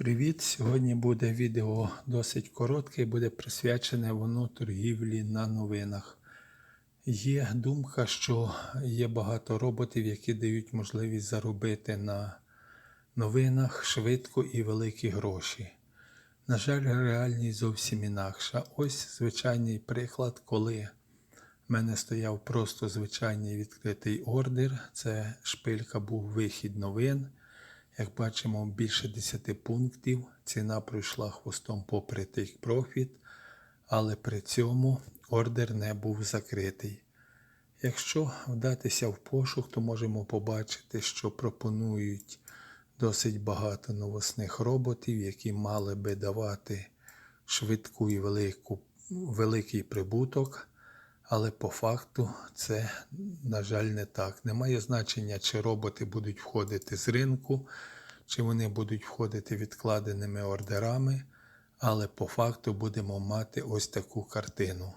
Привіт! Сьогодні буде відео досить коротке і буде присвячене воно торгівлі на новинах. Є думка, що є багато роботів, які дають можливість заробити на новинах швидко і великі гроші. На жаль, реальність зовсім інакша. Ось звичайний приклад, коли в мене стояв просто звичайний відкритий ордер. Це шпилька був вихід новин. Як бачимо, більше 10 пунктів. Ціна пройшла хвостом попри Take Profit, але при цьому ордер не був закритий. Якщо вдатися в пошук, то можемо побачити, що пропонують досить багато новосних роботів, які мали би давати швидку і велику, великий прибуток. Але по факту це, на жаль, не так. Немає значення, чи роботи будуть входити з ринку, чи вони будуть входити відкладеними ордерами, але по факту будемо мати ось таку картину.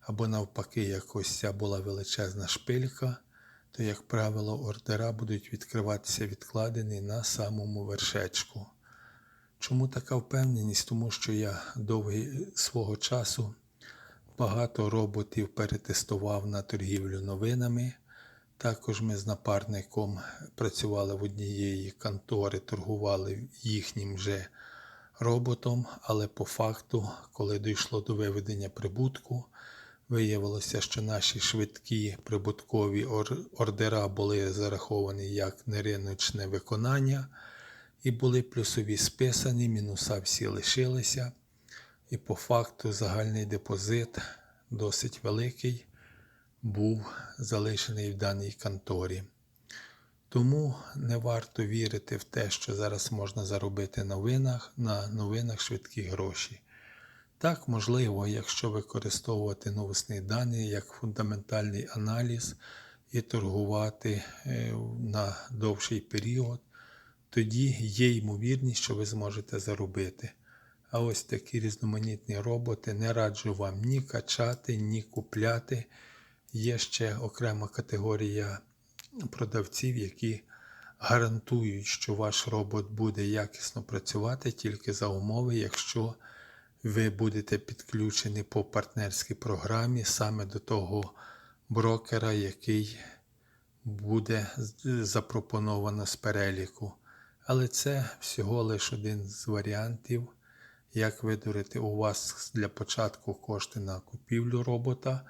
Або навпаки, як ось ця була величезна шпилька, то, як правило, ордера будуть відкриватися відкладені на самому вершечку. Чому така впевненість? Тому що я довгий свого часу багато роботів перетестував на торгівлю новинами. Також ми з напарником працювали в однієї контори, торгували їхнім же роботом, але по факту, коли дійшло до виведення прибутку, виявилося, що наші швидкі прибуткові ордера були зараховані як нериночне виконання, і були плюсові списані, мінуса всі лишилися. І по факту загальний депозит досить великий був залишений в даній конторі. Тому не варто вірити в те, що зараз можна заробити новинах, на новинах швидкі гроші. Так, можливо, якщо використовувати новосні дані як фундаментальний аналіз і торгувати е, на довший період, тоді є ймовірність, що ви зможете заробити. А ось такі різноманітні роботи не раджу вам ні качати, ні купляти. Є ще окрема категорія продавців, які гарантують, що ваш робот буде якісно працювати тільки за умови, якщо ви будете підключені по партнерській програмі саме до того брокера, який буде запропоновано з переліку. Але це всього лише один з варіантів, як видурити у вас для початку кошти на купівлю робота,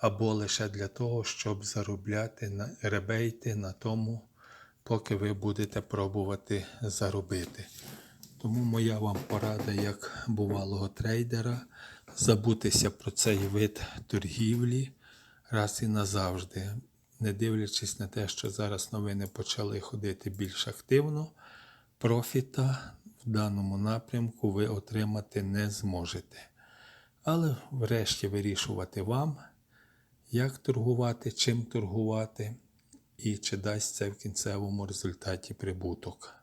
або лише для того, щоб заробляти ребейти на тому, поки ви будете пробувати заробити. Тому моя вам порада як бувалого трейдера забутися про цей вид торгівлі раз і назавжди, не дивлячись на те, що зараз новини почали ходити більш активно, профіта в даному напрямку ви отримати не зможете. Але врешті вирішувати вам, як торгувати, чим торгувати і чи дасть це в кінцевому результаті прибуток.